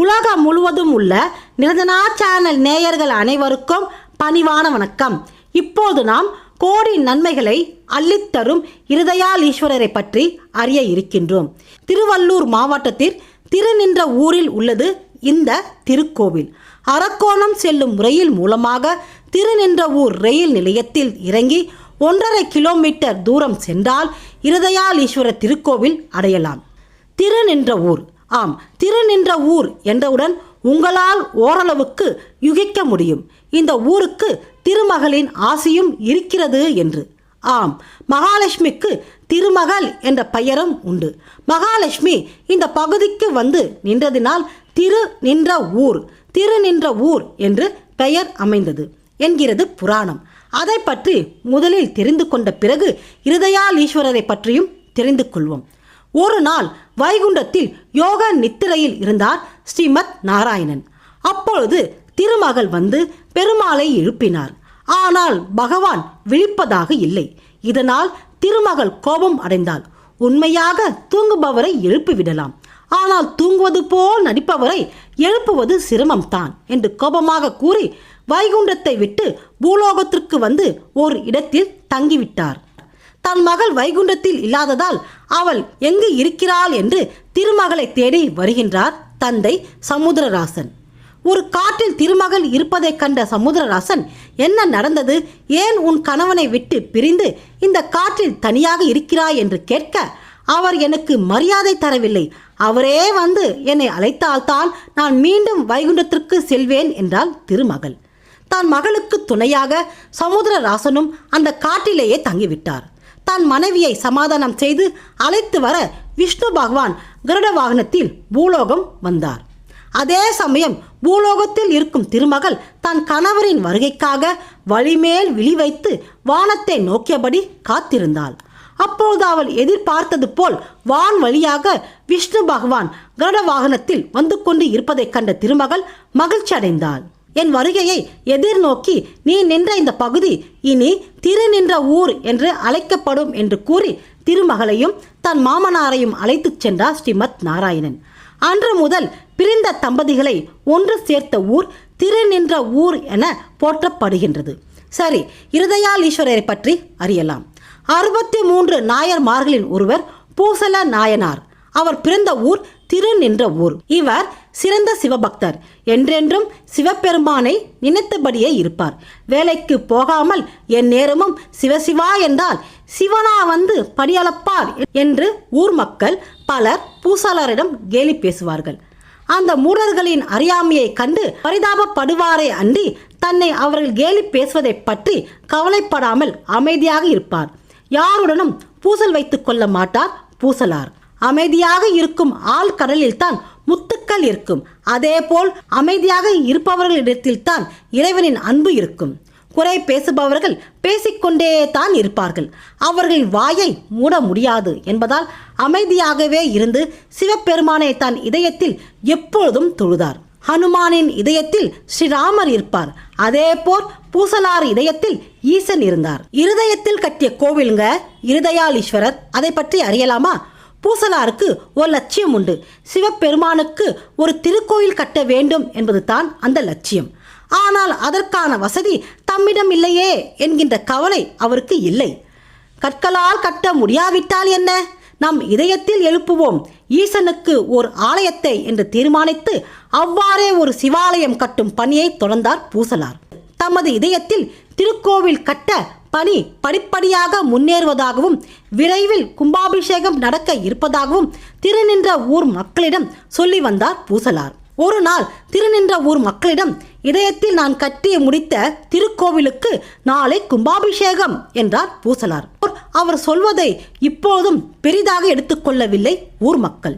உலகம் முழுவதும் உள்ள நிரஞ்சனா சேனல் நேயர்கள் அனைவருக்கும் பணிவான வணக்கம். இப்போது நாம் கோடி நன்மைகளை அள்ளித்தரும் இருதயால் ஈஸ்வரரை பற்றி அறிய இருக்கின்றோம். திருவள்ளூர் மாவட்டத்தில் திருநின்ற ஊரில் உள்ளது இந்த திருக்கோவில். அரக்கோணம் செல்லும் ரயில் மூலமாக திருநின்ற ஊர் ரயில் நிலையத்தில் இறங்கி ஒன்றரை கிலோமீட்டர் தூரம் சென்றால் இருதயால் ஈஸ்வர திருக்கோவில் அடையலாம். திருநின்ற ஊர். ஆம் திருநின்ற ஊர் என்றவுடன் உங்களால் ஓரளவுக்கு யுகிக்க முடியும். இந்த ஊருக்கு திருமகளின் ஆசையும் இருக்கிறது என்று. ஆம் மகாலட்சுமிக்கு திருமகள் என்ற பெயரும் உண்டு. மகாலட்சுமி இந்த பகுதிக்கு வந்து நின்றதினால் திரு நின்ற ஊர் திரு நின்ற ஊர் என்று பெயர் அமைந்தது என்கிறது புராணம். அதை பற்றி முதலில் தெரிந்து கொண்ட பிறகு இருதயால் ஈஸ்வரரை பற்றியும் தெரிந்து கொள்வோம். ஒரு நாள் வைகுண்டத்தில் யோக நித்திரையில் இருந்தார் ஸ்ரீமத் நாராயணன். அப்பொழுது திருமகள் வந்து பெருமாளை எழுப்பினார் ஆனால் பகவான் விழிப்பதாக இல்லை. இதனால் திருமகள் கோபம் அடைந்தாள். உண்மையாக தூங்குபவரை எழுப்பிவிடலாம் ஆனால் தூங்குவது போல் நடிப்பவரை எழுப்புவது சிரமம்தான் என்று கோபமாக கூறி வைகுண்டத்தை விட்டு பூலோகத்திற்கு வந்து ஓர் இடத்தில் தங்கிவிட்டார். தன் மகள் வைகுண்டத்தில் இல்லாததால் அவள் எங்கு இருக்கிறாள் என்று திருமகளை தேடி வருகின்றார் தந்தை சமுத்திரராசன். ஒரு காட்டில் திருமகள் இருப்பதைக் கண்ட சமுத்திரராசன் என்ன நடந்தது? ஏன் உன் கணவனை விட்டு பிரிந்து இந்த காட்டில் தனியாக இருக்கிறாய்? என்று கேட்க அவர் எனக்கு மரியாதை தரவில்லை. அவரே வந்து என்னை அழைத்தால்தான் நான் மீண்டும் வைகுண்டத்திற்கு செல்வேன் என்றாள் திருமகள். தன் மகளுக்கு துணையாக சமுத்திரராசனும் அந்த காட்டிலேயே தங்கிவிட்டார். தன் மனைவியை சமாதானம் செய்து அழைத்து வர விஷ்ணு பகவான் கருட வாகனத்தில் பூலோகம் வந்தார். அதே சமயம் பூலோகத்தில் இருக்கும் திருமகள் தன் கணவரின் வருகைக்காக வழிமேல் விழி வைத்து வானத்தை நோக்கியபடி காத்திருந்தாள். அப்போது அவள் எதிர்பார்த்தது போல் வான் வழியாக விஷ்ணு பகவான் கருட வாகனத்தில் வந்து கொண்டு இருப்பதைக் கண்ட திருமகள் மகிழ்ச்சி அடைந்தாள் என் வருகையை எதிர்நோக்கி நீ நின்ற இந்த பகுதி இனி திரு நின்ற ஊர் என்று அழைக்கப்படும் என்று கூறி திருமகளையும் தன் மாமனாரையும் அழைத்துச் சென்றார் ஸ்ரீமத் நாராயணன். அன்று முதல் பிரிந்த தம்பதிகளை ஒன்று சேர்த்த ஊர் திரு நின்ற ஊர் என போற்றப்படுகின்றது. சரி இருதயால் ஈஸ்வரரை பற்றி அறியலாம். அறுபத்தி மூன்று நாயர்மார்களின் ஒருவர் பூசல நாயனார். அவர் பிறந்த ஊர் திருநின்ற ஊர். இவர் சிறந்த சிவபக்தர். என்றென்றும் சிவபெருமானை நினைத்தபடியே இருப்பார். வேலைக்கு போகாமல் என் நேரமும் சிவசிவா என்றால் சிவனா வந்து படியளப்பார் என்று ஊர் மக்கள் பலர் பூசாளரிடம் கேலி பேசுவார்கள். அந்த மூடர்களின் அறியாமையை கண்டு பரிதாபப்படுவாரே அன்றி தன்னை அவர்கள் கேலி பேசுவதைப் பற்றி கவலைப்படாமல் அமைதியாக இருப்பார். யாருடனும் பூசல் வைத்துக் கொள்ள மாட்டார் பூசலார். அமைதியாக இருக்கும் ஆள் கடலில்தான் முத்துக்கள் இருக்கும். அதேபோல் அமைதியாக இருப்பவர்களிடத்தில்தான் இறைவனின் அன்பு இருக்கும். குறை பேசுபவர்கள் பேசிக்கொண்டே தான் இருப்பார்கள். அவர்களின் வாயை மூட முடியாது என்பதால் அமைதியாகவே இருந்து சிவபெருமானை தன் இதயத்தில் எப்பொழுதும் தொழுதார். ஹனுமானின் இதயத்தில் ஸ்ரீராமர் இருப்பார். அதேபோல் பூசலார் இதயத்தில் ஈசன் இருந்தார். இருதயத்தில் கட்டிய கோவிலுங்க இருதயாலீஸ்வரர் அதை பற்றி அறியலாமா? பூசலாருக்கு ஒரு லட்சியம் உண்டு. சிவபெருமானுக்கு ஒரு திருக்கோயில் கட்ட வேண்டும் என்பது தான் அந்த லட்சியம். ஆனால் அதற்கான வசதி தம்மிடம் இல்லையே என்கின்ற கவலை அவருக்கு இல்லை. கற்களால் கட்ட முடியாவிட்டால் என்ன? நம் இதயத்தில் எழுப்புவோம். ஈசனுக்கு ஒரு ஆலயத்தை என்று தீர்மானித்து அவ்வாறே ஒரு சிவாலயம் கட்டும் பணியை தொடர்ந்தார் பூசலார். தமது இதயத்தில் திருக்கோவில் கட்ட பணி படிப்படியாக முன்னேறுவதாகவும் விரைவில் கும்பாபிஷேகம் நடக்க இருப்பதாகவும் திருநின்ற ஊர் மக்களிடம் சொல்லி வந்தார் பூசலார். ஒரு நாள் திருநின்ற ஊர் மக்களிடம் இதயத்தில் நான் கட்டி முடித்த திருக்கோவிலுக்கு நாளை கும்பாபிஷேகம் என்றார் பூசலார். அவர் சொல்வதை இப்போதும் பெரிதாக எடுத்துக்கொள்ளவில்லை ஊர் மக்கள்.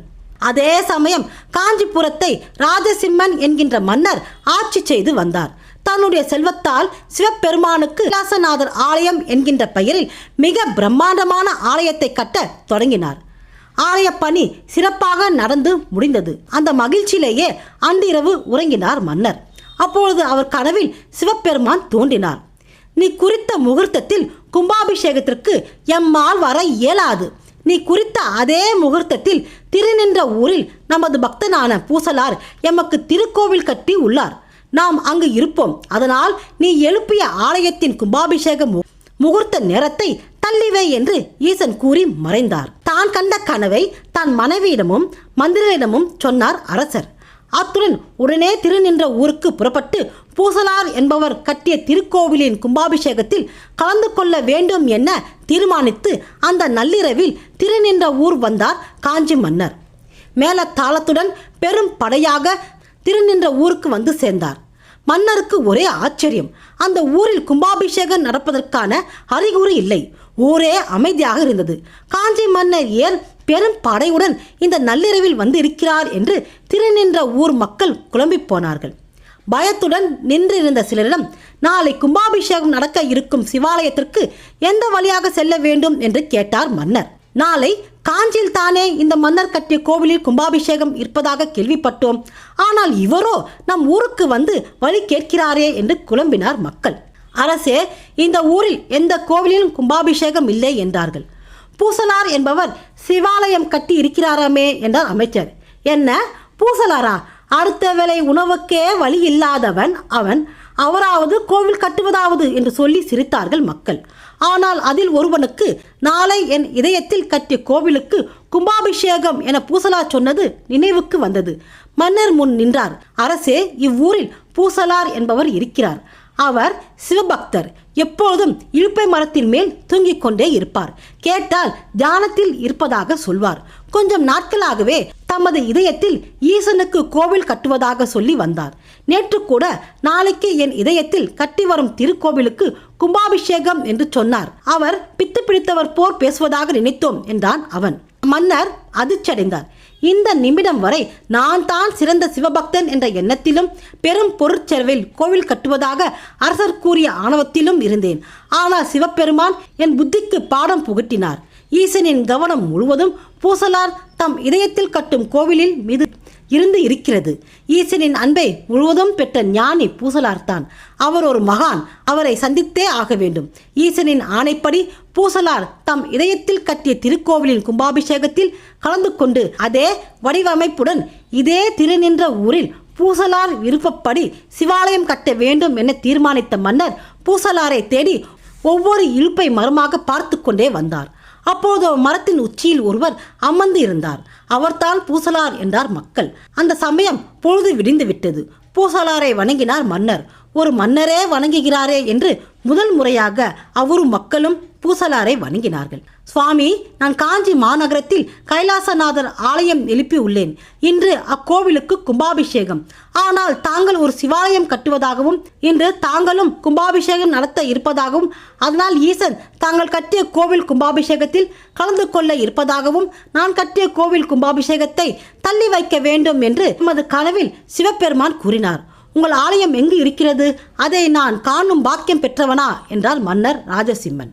அதே சமயம் காஞ்சிபுரத்தை ராஜசிம்மன் என்கின்ற மன்னர் ஆட்சி செய்து வந்தார். தன்னுடைய செல்வத்தால் சிவபெருமானுக்கு விலாசநாதர் ஆலயம் என்கின்ற பெயரில் மிக பிரம்மாண்டமான ஆலயத்தை கட்ட தொடங்கினார். ஆலய பணி சிறப்பாக நடந்து முடிந்தது. அந்த மகிழ்ச்சியிலேயே அன்றிரவு உறங்கினார் மன்னர். அப்பொழுது அவர் கனவில் சிவபெருமான் தோன்றினார். நீ குறித்த முகூர்த்தத்தில் கும்பாபிஷேகத்திற்கு எம்மால் வர இயலாது. நீ குறித்த அதே முகூர்த்தத்தில் திருநின்ற ஊரில் நமது பக்தனான பூசலார் எமக்கு திருக்கோவில் கட்டி உள்ளார். நாம் அங்கு இருப்போம். அதனால் நீ எழுப்பிய ஆலயத்தின் கும்பாபிஷேகம் முகூர்த்த நேரத்தை தள்ளிவை என்று ஈசன் கூறி மறைந்தார். தான் கண்ட கனவை தன் மனைவியிடமும் மந்திரியிடமும் சொன்னார் அரசர். அத்துடன் உடனே திருநின்ற ஊருக்கு புறப்பட்டு பூசலார் என்பவர் கட்டிய திருக்கோவிலின் கும்பாபிஷேகத்தில் கலந்து கொள்ள வேண்டும் என தீர்மானித்து அந்த நள்ளிரவில் திருநின்ற ஊர் வந்தார் காஞ்சி மன்னர். மேலத்தாளத்துடன் பெரும் படையாக திருநின்ற ஊருக்கு வந்து சேர்ந்தார். மன்னருக்கு ஒரே ஆச்சரியம் அந்த ஊரில் கும்பாபிஷேகம் நடப்பதற்கான அறிகுறி இல்லை ஊரே அமைதியாக இருந்தது. காஞ்சி மன்னர் ஏன் பெரும் படையுடன் இந்த நள்ளிரவில் வந்து இருக்கிறார் என்று திருநின்ற ஊர் மக்கள் குழம்பிப் போனார்கள். பயத்துடன் நின்றிருந்த சிலரிடம் நாளை கும்பாபிஷேகம் நடக்க இருக்கும் சிவாலயத்திற்கு எந்த வழியாக செல்ல வேண்டும்? என்று கேட்டார் மன்னர். நாளை காஞ்சியில் தானே இந்த மன்னர் கட்டிய கோவிலில் கும்பாபிஷேகம் இருப்பதாக கேள்விப்பட்டோம். ஆனால் இவரோ நம் ஊருக்கு வந்து வழி கேட்கிறாரே என்று குழம்பினார் மக்கள். அரசே இந்த ஊரில் எந்த கோவிலிலும் கும்பாபிஷேகம் இல்லை என்றார்கள். பூசலார் என்பவர் சிவாலயம் கட்டி இருக்கிறாராமே என்றார் அமைச்சர். என்ன? பூசலாரா? அடுத்த வேளை உணவுக்கே வழி இல்லாதவன் அவன் அவராவது கோவில் கட்டுவதாவது என்று சொல்லி சிரித்தார்கள் மக்கள். ஆனால் அதில் ஒருவனுக்கு நாளை என் இதயத்தில் கட்டிய கோவிலுக்கு கும்பாபிஷேகம் என பூசலார் சொன்னது நினைவுக்கு வந்தது. மன்னர் முன் நின்றார். அரசே இவ்வூரில் பூசலார் என்பவர் இருக்கிறார். அவர் சிவபக்தர். எப்பொழுதும் இழுப்பை மரத்தின் மேல் தூங்கிக் கொண்டே இருப்பார். கேட்டால் தியானத்தில் இருப்பதாக சொல்வார். கொஞ்சம் நாட்களாகவே தமது இதயத்தில் ஈசனுக்கு கோவில் கட்டுவதாக சொல்லி வந்தார். நேற்று கூட நாளைக்கு என் இதயத்தில் கட்டி வரும் திருக்கோவிலுக்கு கும்பாபிஷேகம் என்று சொன்னார். அவர் பித்து பிடித்தவர் போர் பேசுவதாக நினைத்தோம் என்றான் அவன். மன்னர் அதிர்ச்சியடைந்தார். இந்த நிமிடம் வரை நான் தான் சிறந்த சிவபக்தன் என்ற எண்ணத்திலும் பெரும் பொருட்செலவில் கோவில் கட்டுவதாக அரசர் கூறிய ஆணவத்திலும் இருந்தேன். ஆனால் சிவபெருமான் என் புத்திக்கு பாடம் புகட்டினார். ஈசனின் கவனம் முழுவதும் பூசலார் தம் இதயத்தில் கட்டும் கோவிலில் மீது இருந்து இருக்கிறது. ஈசனின் அன்பை முழுவதும் பெற்ற ஞானி பூசலார்தான் அவர் ஒரு மகான். அவரை சந்தித்தே ஆக வேண்டும். ஈசனின் ஆணைப்படி பூசலார் தம் இதயத்தில் கட்டிய திருக்கோவிலின் கும்பாபிஷேகத்தில் கலந்து கொண்டு அதே வடிவமைப்புடன் இதே திருநின்ற ஊரில் பூசலார் விருப்பப்படி சிவாலயம் கட்ட வேண்டும் என தீர்மானித்த மன்னர் பூசலாரை தேடி ஒவ்வொரு இழுப்பை மரமாக பார்த்து கொண்டே வந்தார். அப்போது மரத்தின் உச்சியில் ஒருவர் அமர்ந்து இருந்தார் அவர்தான் பூசலார் என்றார் மக்கள். அந்த சமயம் பொழுது விடிந்து விட்டது. பூசலாரை வணங்கினார் மன்னர். ஒரு மன்னரே வணங்குகிறாரே என்று முதல் முறையாக அவரும் மக்களும் பூசலாரை வணங்கினார்கள். சுவாமி நான் காஞ்சி மாநகரத்தில் கைலாசநாதர் ஆலயம் எழுப்பி உள்ளேன். இன்று அக்கோவிலுக்கு கும்பாபிஷேகம். ஆனால் தாங்கள் ஒரு சிவாலயம் கட்டுவதாகவும் இன்று தாங்களும் கும்பாபிஷேகம் நடத்த இருப்பதாகவும் அதனால் ஈசன் தாங்கள் கட்டிய கோவில் கும்பாபிஷேகத்தில் கலந்து கொள்ள இருப்பதாகவும் நான் கட்டிய கோவில் கும்பாபிஷேகத்தை தள்ளி வைக்க வேண்டும் என்று எமது கனவில் சிவபெருமான் கூறினார். உங்கள் ஆலயம் எங்கு இருக்கிறது? அதை நான் காணும் பாக்கியம் பெற்றவனா? என்றார் மன்னர் ராஜசிம்மன்.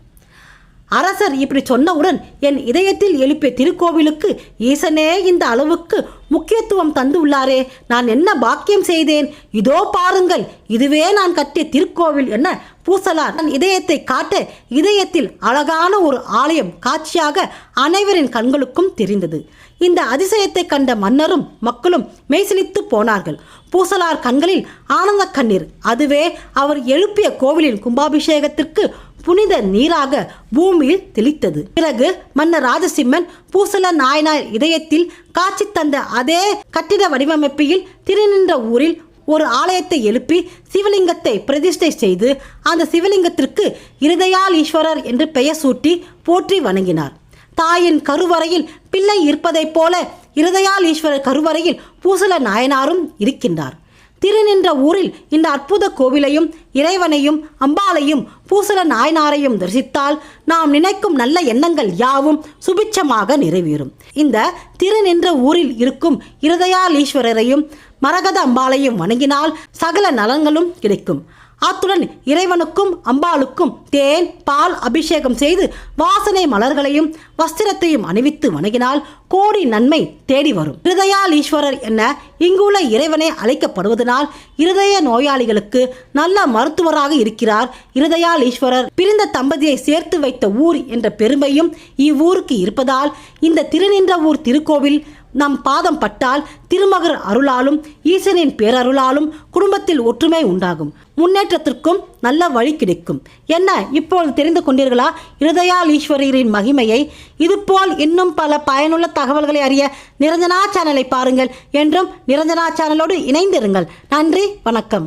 அரசர் இப்படி சொன்னவுடன் என் இதயத்தில் எழுப்பிய திருக்கோவிலுக்கு ஈசனே இந்த அளவுக்கு முக்கியத்துவம் தந்து உள்ளாரே நான் என்ன பாக்கியம் செய்தேன்? இதோ பாருங்கள். இதுவே நான் கட்டிய திருக்கோவில் என்ன? பூசலார். தன் இதயத்தை காட்ட இதயத்தில் அழகான ஒரு ஆலயம் காட்சியாக அனைவரின் கண்களுக்கும் தெரிந்தது. இந்த அதிசயத்தை கண்ட மன்னரும் மக்களும் மெய்சிலித்து போனார்கள். பூசலார் கண்களில் ஆனந்த கண்ணீர். அதுவே அவர் எழுப்பிய கோவிலின் கும்பாபிஷேகத்திற்கு புனித நீராக பூமியில் தெளித்தது. பிறகு மன்னர் ராஜசிம்மன் பூசல நாயனார் இதயத்தில் காட்சி தந்த அதே கட்டிட வடிவமைப்பில் திருநின்ற ஊரில் ஒரு ஆலயத்தை எழுப்பி சிவலிங்கத்தை பிரதிஷ்டை செய்து அந்த சிவலிங்கத்திற்கு இருதயால் ஈஸ்வரர் என்று பெயர் சூட்டி போற்றி வணங்கினார். தாயின் கருவறையில் பிள்ளை இருப்பதைப் போல இருதயால் ஈஸ்வரர் கருவறையில் பூசல நாயனாரும் இருக்கின்றார். திருநின்ற ஊரில் இந்த அற்புத கோவிலையும் இறைவனையும் அம்பாளையும் பூசல நாயனாரையும் தரிசித்தால் நாம் நினைக்கும் நல்ல எண்ணங்கள் யாவும் சுபிட்சமாக நிறைவேறும். இந்த திருநின்ற ஊரில் இருக்கும் இருதயாலீஸ்வரரையும் மரகத அம்பாளையும் வணங்கினால் சகல நலன்களும் கிடைக்கும். அத்துடன் இறைவனுக்கும் அம்பாளுக்கும் தேன் பால் அபிஷேகம் செய்து வாசனை மலர்களையும் வஸ்திரத்தையும் அணிவித்து வணங்கினால் கோடி நன்மை தேடி வரும். இருதயால் ஈஸ்வரர் என இங்குள்ள இறைவனே அழைக்கப்படுவதனால் இருதய நோயாளிகளுக்கு நல்ல மருத்துவராக இருக்கிறார். இருதயால் ஈஸ்வரர் பிரிந்த தம்பதியை சேர்த்து வைத்த ஊர் என்ற பெருமையும் இவ்வூருக்கு இருப்பதால் இந்த திருநின்ற ஊர் திருக்கோவில் நம் பாதம் பட்டால் திருமகர் அருளாலும் ஈசனின் பேரருளாலும் குடும்பத்தில் ஒற்றுமை உண்டாகும். முன்னேற்றத்திற்கும் நல்ல வழி கிடைக்கும். என்ன இப்பொழுது தெரிந்து கொண்டீர்களா? இருதயால் ஈஸ்வரியரின் மகிமையை. இதுபோல் இன்னும் பல பயனுள்ள தகவல்களை அறிய நிரஞ்சனா சேனலை பாருங்கள் என்றும் நிரஞ்சனா சேனலோடு இணைந்திருங்கள். நன்றி வணக்கம்.